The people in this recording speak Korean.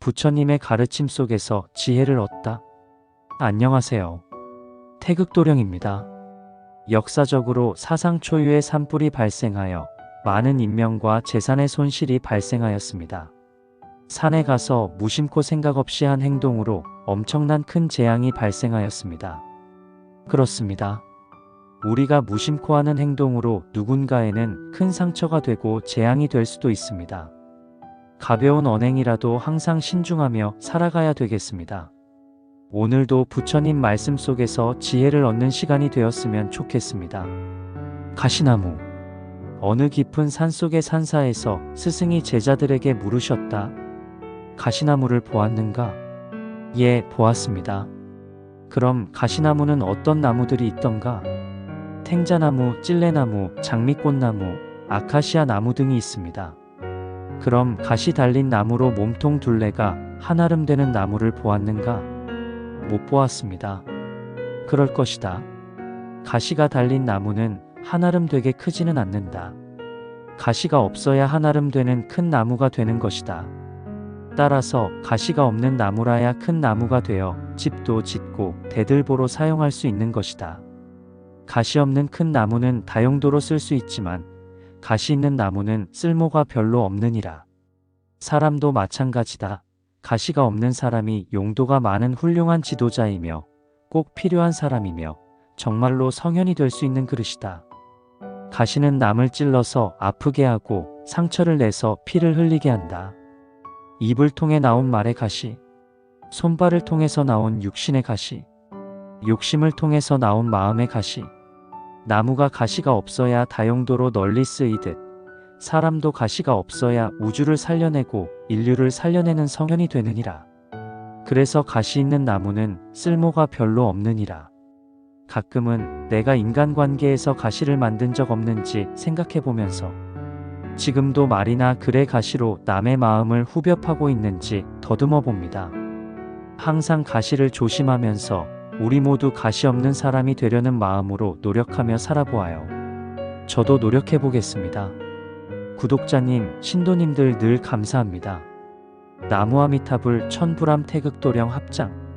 부처님의 가르침 속에서 지혜를 얻다. 안녕하세요. 태극도령입니다. 역사적으로 사상 초유의 산불이 발생하여 많은 인명과 재산의 손실이 발생하였습니다. 산에 가서 무심코 생각 없이 한 행동으로 엄청난 큰 재앙이 발생하였습니다. 그렇습니다. 우리가 무심코 하는 행동으로 누군가에는 큰 상처가 되고 재앙이 될 수도 있습니다. 가벼운 언행이라도 항상 신중하며 살아가야 되겠습니다. 오늘도 부처님 말씀 속에서 지혜를 얻는 시간이 되었으면 좋겠습니다. 가시나무. 어느 깊은 산속의 산사에서 스승이 제자들에게 물으셨다. 가시나무를 보았는가? 예, 보았습니다. 그럼 가시나무는 어떤 나무들이 있던가? 탱자나무, 찔레나무, 장미꽃나무, 아카시아 나무 등이 있습니다. 그럼 가시 달린 나무로 몸통 둘레가 한아름 되는 나무를 보았는가? 못 보았습니다. 그럴 것이다. 가시가 달린 나무는 한아름 되게 크지는 않는다. 가시가 없어야 한아름 되는 큰 나무가 되는 것이다. 따라서 가시가 없는 나무라야 큰 나무가 되어 집도 짓고 대들보로 사용할 수 있는 것이다. 가시 없는 큰 나무는 다용도로 쓸 수 있지만 가시 있는 나무는 쓸모가 별로 없느니라. 사람도 마찬가지다. 가시가 없는 사람이 용도가 많은 훌륭한 지도자이며 꼭 필요한 사람이며 정말로 성현이 될 수 있는 그릇이다. 가시는 남을 찔러서 아프게 하고 상처를 내서 피를 흘리게 한다. 입을 통해 나온 말의 가시, 손발을 통해서 나온 육신의 가시, 욕심을 통해서 나온 마음의 가시, 나무가 가시가 없어야 다용도로 널리 쓰이듯 사람도 가시가 없어야 우주를 살려내고 인류를 살려내는 성현이 되느니라. 그래서 가시 있는 나무는 쓸모가 별로 없느니라. 가끔은 내가 인간관계에서 가시를 만든 적 없는지 생각해 보면서 지금도 말이나 글의 가시로 남의 마음을 후벼 파고 있는지 더듬어 봅니다. 항상 가시를 조심하면서 우리 모두 가시 없는 사람이 되려는 마음으로 노력하며 살아보아요. 저도 노력해 보겠습니다. 구독자님, 신도님들 늘 감사합니다. 나무아미타불 천불암 태극도령 합장